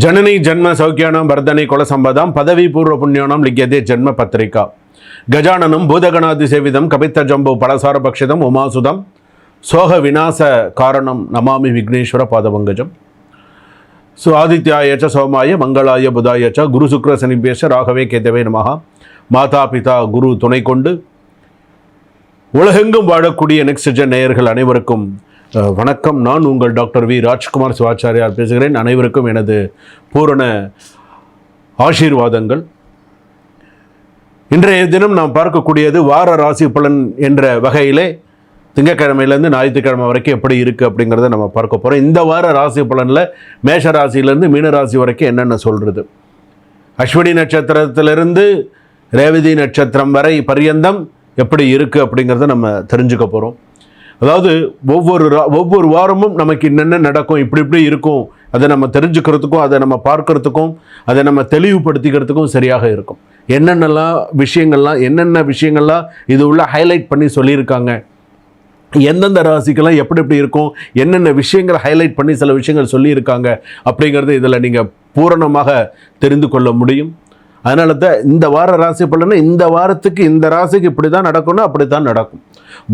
ஜனனி ஜன்ம சௌக்கியானம் பர்தனை குலசம்பதம் பதவி பூர்வ புண்ணியோனம் லிக்கியதே ஜன்ம பத்திரிகா. கஜானனும் பூதகணாதி சேவிதம் கபித்த ஜம்பு பலசார பக்ஷிதம் உமாசுதம் சோக விநாச காரணம் நமாமி விக்னேஸ்வர பாதபங்கஜம். சு ஆதித்யாயச்ச சோமாய மங்களாய புதாயச்ச குரு சுக்ர சனிபேஷ ராகவே கேதவே நமகா மாதா பிதா குரு துணை கொண்டு உலகெங்கும் வாழக்கூடிய நெக்ஸ்ட் ஜென் நேயர்கள் அனைவருக்கும் வணக்கம். நான் உங்கள் டாக்டர் வி. ராஜ்குமார் சிவாச்சாரியார் பேசுகிறேன். அனைவருக்கும் எனது பூரண ஆசீர்வாதங்கள். இன்றைய தினம் நாம் பார்க்கக்கூடியது வார ராசி பலன் என்ற வகையிலே திங்கக்கிழமையிலேருந்து ஞாயிற்றுக்கிழமை வரைக்கும் எப்படி இருக்குது அப்படிங்கிறத நம்ம பார்க்க போகிறோம் இந்த வார ராசி பலனில் மேஷ ராசியிலேருந்து மீன ராசி வரைக்கும் என்னென்ன சொல்கிறது அஸ்வினி நட்சத்திரத்திலிருந்து ரேவதி நட்சத்திரம் வரை பரியந்தம் எப்படி இருக்குது அப்படிங்கிறத நம்ம தெரிஞ்சுக்க போகிறோம் அதாவது ஒவ்வொரு ரா- ஒவ்வொரு வாரமும் நமக்கு என்னென்ன நடக்கும் இப்படி இப்படி இருக்கும் அதை நம்ம தெரிஞ்சுக்கிறதுக்கும் அதை நம்ம பார்க்கறதுக்கும் அதை நம்ம தெளிவுபடுத்திக்கிறதுக்கும் சரியாக இருக்கும். என்னென்னலாம் விஷயங்கள்லாம் என்னென்ன விஷயங்கள்லாம் இது உள்ள ஹைலைட் பண்ணி சொல்லியிருக்காங்க. எந்தெந்த ராசிக்கெல்லாம் எப்படி எப்படி இருக்கும் என்னென்ன விஷயங்களை ஹைலைட் பண்ணி சில விஷயங்கள் சொல்லியிருக்காங்க அப்படிங்கிறது இதில் நீங்கள் பூரணமாக தெரிந்து கொள்ள முடியும். அதனால தான் இந்த வார ராசி பலனை இந்த வாரத்துக்கு இந்த ராசிக்கு இப்படி தான் நடக்கணும் அப்படி தான் நடக்கும்.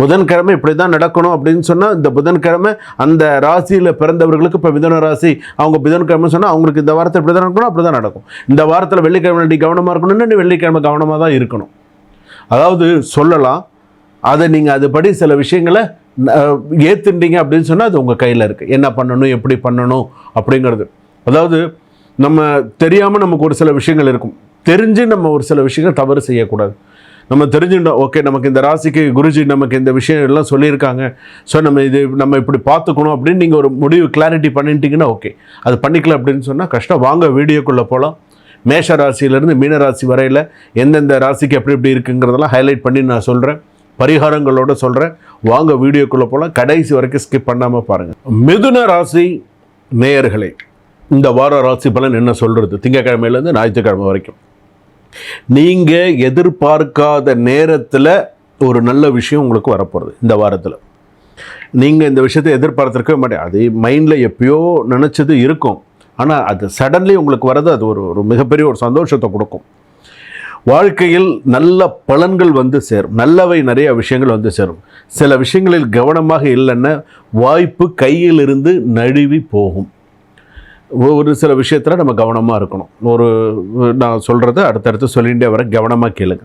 புதன்கிழமை இப்படி தான் நடக்கணும் அப்படின்னு சொன்னால் இந்த புதன்கிழமை அந்த ராசியில் பிறந்தவர்களுக்கு இப்போ மிதன ராசி அவங்க புதன்கிழமை சொன்னால் அவங்களுக்கு இந்த வாரத்தில் இப்படி தான் நடக்கணும் அப்படி தான் நடக்கும். இந்த வாரத்தில் வெள்ளிக்கிழமை நீ கவனமாக இருக்கணும்னு நீ வெள்ளிக்கிழமை கவனமாக தான் இருக்கணும். அதாவது சொல்லலாம் அதை நீங்கள் அதுபடி சில விஷயங்களை அஹ், அப்படின்னு சொன்னால் அது உங்கள் கையில் இருக்குது என்ன பண்ணணும் எப்படி பண்ணணும் அப்படிங்கிறது. அதாவது நம்ம தெரியாமல் நமக்கு ஒரு சில விஷயங்கள் இருக்கும். தெரிஞ்சு நம்ம ஒரு சில விஷயங்கள் தவறு செய்யக்கூடாது. நம்ம தெரிஞ்சுட்டோம் ஓகே நமக்கு இந்த ராசிக்கு குருஜி நமக்கு இந்த விஷயம் எல்லாம் சொல்லியிருக்காங்க. ஸோ நம்ம இது நம்ம இப்படி பார்த்துக்கணும் அப்படின்னு நீங்கள் ஒரு முடிவு கிளாரிட்டி பண்ணிட்டீங்கன்னா ஓகே. அது பண்ணிக்கல அப்படின்னு சொன்னால் கஷ்டம். வாங்க வீடியோக்குள்ளே போகலாம் மேஷ ராசியிலேருந்து மீன ராசி வரையில் எந்தெந்த ராசிக்கு எப்படி எப்படி இருக்குங்கிறதெல்லாம் ஹைலைட் பண்ணி நான் சொல்கிறேன் பரிகாரங்களோட சொல்கிறேன் வாங்க வீடியோக்குள்ளே போகலாம் கடைசி வரைக்கும் ஸ்கிப் பண்ணாமல் பாருங்கள் மிதுன ராசி நேயர்களே இந்த வார ராசி பலன் என்ன சொல்கிறது திங்கக்கிழமையிலேருந்து ஞாயிற்றுக்கிழமை வரைக்கும். நீங்கள் எதிர்பார்க்காத நேரத்தில் ஒரு நல்ல விஷயம் உங்களுக்கு வரப்போகிறது இந்த வாரத்தில். நீங்கள் இந்த விஷயத்தை எதிர்பார்த்துருக்கவே மாட்டேன் அது மைண்டில் எப்பயோ நினச்சது இருக்கும். ஆனால் அது சடன்லி உங்களுக்கு வர்றது அது ஒரு ஒரு மிகப்பெரிய ஒரு சந்தோஷத்தை கொடுக்கும். வாழ்க்கையில் நல்ல பலன்கள் வந்து சேரும். நல்லவை நிறைய விஷயங்கள் வந்து சேரும். சில விஷயங்களில் கவனமாக இல்லைன்னா வாய்ப்பு கையிலிருந்து நழுவி போகும். ஒரு சில விஷயத்தில் நம்ம கவனமாக இருக்கணும். ஒரு நான் சொல்கிறத அடுத்தடுத்து சொல்லிகிட்டே வர கவனமாக கேளுங்க.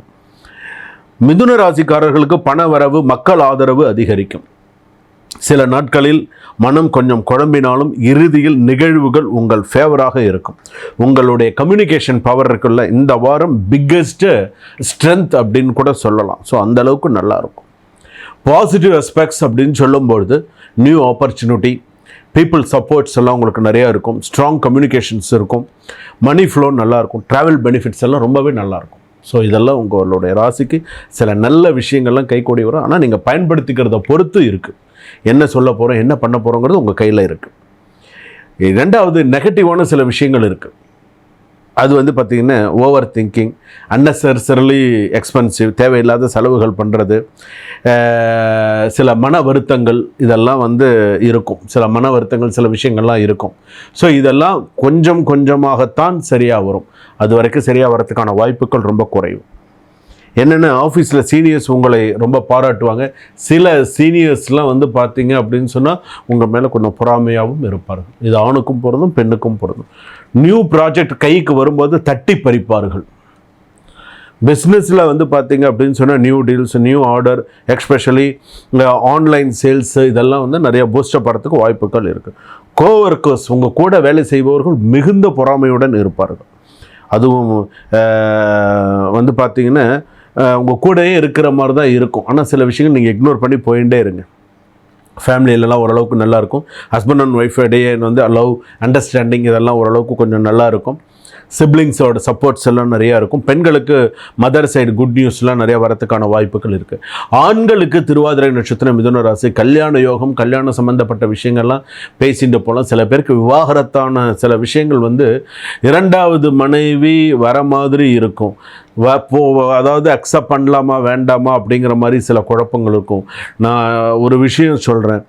மிதுன ராசிக்காரர்களுக்கு பண வரவு மக்கள் ஆதரவு அதிகரிக்கும். சில நாட்களில் மனம் கொஞ்சம் குழம்பினாலும் இறுதியில் நிகழ்வுகள் உங்கள் ஃபேவராக இருக்கும். உங்களுடைய கம்யூனிகேஷன் பவர் இருக்குல்ல இந்த வாரம் பிக்கெஸ்ட்டு ஸ்ட்ரென்த் அப்படின்னு கூட சொல்லலாம். ஸோ அந்த அளவுக்கு பாசிட்டிவ் அஸ்பெக்ட்ஸ் அப்படின்னு சொல்லும்பொழுது நியூ ஆப்பர்ச்சுனிட்டி பீப்புள் சப்போர்ட்ஸ் எல்லாம் உங்களுக்கு நிறையா இருக்கும். ஸ்ட்ராங் கம்யூனிகேஷன்ஸ் இருக்கும். மணி ஃப்ளோ நல்லாயிருக்கும் ட்ராவல் பெனிஃபிட்ஸ் எல்லாம் ரொம்பவே நல்லாயிருக்கும் ஸோ இதெல்லாம் உங்களுடைய ராசிக்கு சில நல்ல விஷயங்கள்லாம் கைகூடி வரும். ஆனால் நீங்கள் பயன்படுத்திக்கிறத பொறுத்து இருக்குது என்ன சொல்ல போகிறோம் என்ன பண்ண போகிறோங்கிறது உங்கள் கையில் இருக்குது ரெண்டாவது நெகட்டிவான சில விஷயங்கள் இருக்குது அது வந்து பார்த்திங்கன்னா ஓவர் திங்கிங் unnecessarily எக்ஸ்பென்சிவ் தேவையில்லாத செலவுகள் பண்ணுறது சில மன வருத்தங்கள் இதெல்லாம் வந்து இருக்கும். சில மன வருத்தங்கள் சில விஷயங்கள்லாம் இருக்கும். ஸோ இதெல்லாம் கொஞ்சம் கொஞ்சமாகத்தான் சரியாக வரும். அது வரைக்கும் சரியாக வரதுக்கான வாய்ப்புகள் ரொம்ப குறையும் என்னென்ன ஆஃபீஸில் சீனியர்ஸ் உங்களை ரொம்ப பாராட்டுவாங்க. சில சீனியர்ஸ்லாம் வந்து பார்த்தீங்க அப்படின்னு சொன்னால் உங்கள் மேலே கொஞ்சம் பொறாமையாகவும் இருப்பார்கள். இது ஆணுக்கும் பொருந்தும் பெண்ணுக்கும் பொருந்தும். நியூ ப்ராஜெக்ட் கைக்கு வரும்போது தட்டி பறிப்பார்கள். பிஸ்னஸில் வந்து பார்த்தீங்க அப்படின்னு சொன்னால் new deals new order especially online sales இதெல்லாம் வந்து நிறைய பூஸ்டப் ஆகிறதுக்கு வாய்ப்புகள் இருக்குது கோவர்க்கர்ஸ் உங்கள் கூட வேலை செய்பவர்கள் மிகுந்த பொறாமையுடன் இருப்பார்கள். அதுவும் வந்து பார்த்திங்கன்னா உங்கள் கூடயே இருக்கிற மாதிரி தான் இருக்கும். ஆனால் சில விஷயங்கள் நீங்கள் இக்னோர் பண்ணி போயிட்டே இருங்க. ஃபேமிலியிலலாம் ஓரளவுக்கு நல்லாயிருக்கும் ஹஸ்பண்ட் அண்ட் ஒய்ஃப் இடையே வந்து லவ் அண்டர்ஸ்டாண்டிங் இதெல்லாம் ஓரளவுக்கு கொஞ்சம் நல்லாயிருக்கும் சிப்ளிங்ஸோட சப்போர்ட்ஸ் எல்லாம் நிறையா இருக்கும். பெண்களுக்கு மதர் சைடு குட் நியூஸ்லாம் நிறையா வரதுக்கான வாய்ப்புகள் இருக்குது ஆண்களுக்கு திருவாதிரை நட்சத்திரம் மிதுன ராசி கல்யாண யோகம் கல்யாணம் சம்மந்தப்பட்ட விஷயங்கள்லாம் பேசிட்டு போகலாம் சில பேருக்கு விவாகரத்தான சில விஷயங்கள் வந்து இரண்டாவது மனைவி வர மாதிரி இருக்கும். வ போ அதாவது அக்செப்ட் பண்ணலாமா வேண்டாமா அப்படிங்கிற மாதிரி சில குழப்பங்கள் இருக்கும். நான் ஒரு விஷயம் சொல்கிறேன்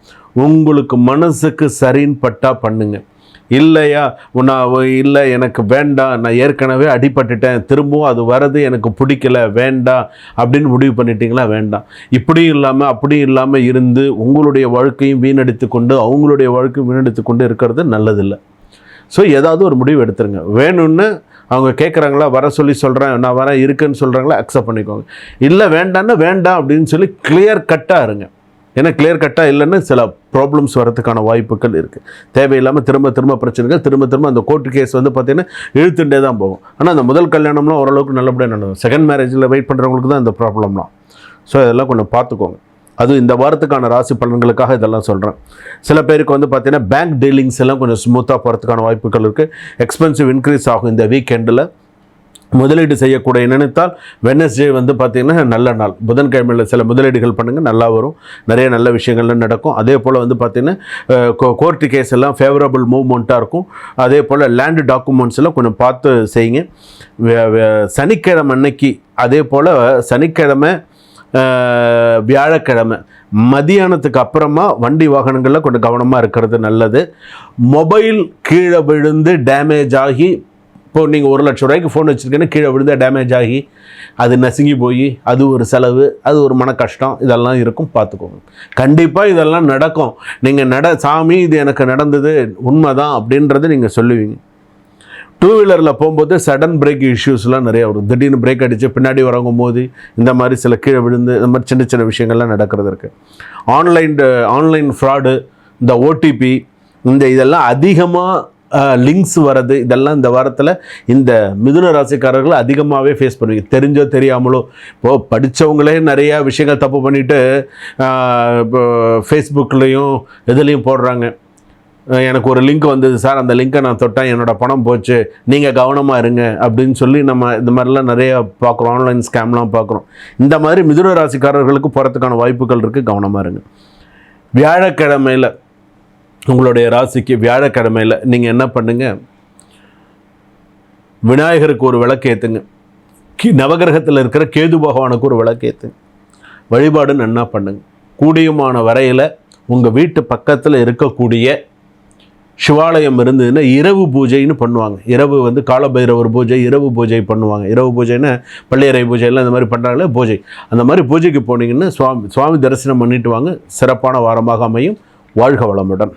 உங்களுக்கு மனசுக்கு சரின்னு பட்டா பண்ணுங்கள் இல்லையா? நான் இல்லை எனக்கு வேண்டாம் நான் ஏற்கனவே அடிபட்டுட்டேன். திரும்பவும் அது வரது எனக்கு பிடிக்கல. வேண்டாம் அப்படின்னு முடிவு பண்ணிட்டீங்களா? வேண்டாம் இப்படியும் இல்லாமல் அப்படியும் இல்லாமல் இருந்து உங்களுடைய வாழ்க்கையும் வீணடித்து கொண்டு அவங்களுடைய வாழ்க்கையும் வீணடித்து கொண்டு இருக்கிறது நல்லதில்லை. ஸோ ஏதாவது ஒரு முடிவு எடுத்துருங்க. வேணும்னு அவங்க கேட்குறாங்களா வர சொல்லி சொல்கிறேன் நான் வரேன் இருக்குன்னு சொல்கிறாங்களா அக்செப்ட் பண்ணிக்கோங்க. இல்லை வேண்டான்னா வேண்டாம் அப்படின்னு சொல்லி கிளியர் கட்டாக இருங்க. ஏன்னா கிளியர் கட்டாக இல்லைன்னு சில ப்ராப்ளம்ஸ் வரதுக்கான வாய்ப்புகள் இருக்குது தேவையில்லாமல் திரும்ப திரும்ப பிரச்சனைகள் திரும்ப திரும்ப அந்த கோர்ட்டு கேஸ் வந்து பார்த்தீங்கன்னா இழுத்துட்டே தான் போகும். ஆனால் அந்த முதல் கல்யாணம்லாம் ஓரளவுக்கு நல்லபடியாக நடந்தது. செகண்ட் மேரேஜில் வெயிட் பண்ணுறவங்களுக்கு தான் இந்த ப்ராப்ளம்லாம் ஸோ இதெல்லாம் கொஞ்சம் பார்த்துக்கோங்க அது இந்த வாரத்துக்கான ராசி பலன்களுக்காக இதெல்லாம் சொல்கிறேன் சில பேருக்கு வந்து பார்த்திங்கன்னா பேங்க் டீலிங்ஸ் எல்லாம் கொஞ்சம் ஸ்மூத்தாக போகிறதுக்கான வாய்ப்புகள் இருக்குது எக்ஸ்பென்சிவ் இன்க்ரீஸ் ஆகும் இந்த வீக்கெண்டில் முதலீடு செய்யக்கூடிய நினைத்தால் வெனஸ்டே வந்து பார்த்திங்கன்னா நல்ல நாள். புதன்கிழமையில் சில முதலீடுகள் பண்ணுங்கள் நல்லா வரும். நிறைய நல்ல விஷயங்கள்லாம் நடக்கும். அதே போல் வந்து பார்த்திங்கன்னா கோர்ட்டு கேஸ் எல்லாம் ஃபேவரபிள் மூவ்மெண்ட்டாக இருக்கும். அதே போல் லேண்டு டாக்குமெண்ட்ஸ் எல்லாம் கொஞ்சம் பார்த்து செய்யுங்க. வே- சனிக்கிழமை அன்னைக்கு அதே போல் சனிக்கிழமை வியாழக்கிழமை மதியானத்துக்கு அப்புறமா வண்டி வாகனங்களில் கொஞ்சம் கவனமாக இருக்கிறது நல்லது. மொபைல் கீழே விழுந்து டேமேஜ் ஆகி இப்போ நீங்கள் ஒரு லட்ச ரூபாய்க்கு ஃபோன் வச்சுருக்கீங்கன்னா கீழே விழுந்து டேமேஜ் ஆகி அது நசுங்கி போய் அது ஒரு செலவு அது ஒரு மன கஷ்டம் இதெல்லாம் இருக்கும் பார்த்துக்கோங்க. கண்டிப்பாக இதெல்லாம் நடக்கும். நீங்கள் நட சாமி இது எனக்கு நடந்தது உண்மை தான் அப்படின்றத நீங்கள் சொல்லுவீங்க. டூ வீலரில் போகும்போது சடன் பிரேக் இஷ்யூஸ்லாம் நிறையா வரும். திடீர்னு பிரேக் அடித்து பின்னாடி வரவங்க போது இந்த மாதிரி சில கீழே விழுந்து இந்த மாதிரி சின்ன சின்ன விஷயங்கள்லாம் நடக்கிறது இருக்குது ஆன்லைன் ஆன்லைன் ஃப்ராடு இந்த ஓடிபி இந்த இதெல்லாம் அதிகமாக லிங்க்ஸ் வர்றது இதெல்லாம் இந்த வாரத்தில் இந்த மிதுன ராசிக்காரர்கள் அதிகமாகவே ஃபேஸ் பண்ணுவீங்க. தெரிஞ்சோ தெரியாமலோ இப்போது படித்தவங்களே நிறையா விஷயங்கள் தப்பு பண்ணிவிட்டு இப்போ ஃபேஸ்புக்லேயும் இதுலேயும் போடுறாங்க. எனக்கு ஒரு லிங்க் வந்தது சார் அந்த லிங்கை நான் தொட்டேன் என்னோடய பணம் போச்சு. நீங்கள் கவனமாக இருங்க. அப்படின்னு சொல்லி நம்ம இந்த மாதிரிலாம் நிறைய பார்க்குறோம். ஆன்லைன் ஸ்கேம்லாம் பார்க்குறோம். இந்த மாதிரி மிதுன ராசிக்காரர்களுக்கு போகிறதுக்கான வாய்ப்புகள் இருக்குது கவனமாக இருங்க. வியாழக்கிழமையில் உங்களுடைய ராசிக்கு வியாழக்கிழமையில் நீங்கள் என்ன பண்ணுங்க? விநாயகருக்கு ஒரு விளக்கு ஏற்றுங்க கி நவகிரகத்தில் இருக்கிற கேது பகவானுக்கு ஒரு விளக்கு ஏற்றுங்க வழிபாடு நன்னா பண்ணுங்க. கூடியமான வரையில் உங்கள் வீட்டு பக்கத்தில் இருக்கக்கூடிய சிவாலயம் இருந்ததுன்னா இரவு பூஜைன்னு பண்ணுவாங்க. இரவு வந்து காலபைரவர் பூஜை இரவு பூஜை பண்ணுவாங்க. இரவு பூஜைன்னா பள்ளியறை பூஜைலாம் இந்த மாதிரி பண்ணுறாங்களே பூஜை. அந்த மாதிரி பூஜைக்கு போனீங்கன்னா சுவாமி சுவாமி தரிசனம் பண்ணிட்டு வாங்க. சிறப்பான வாரமாக அமையும். வாழ்க வளமுடன்.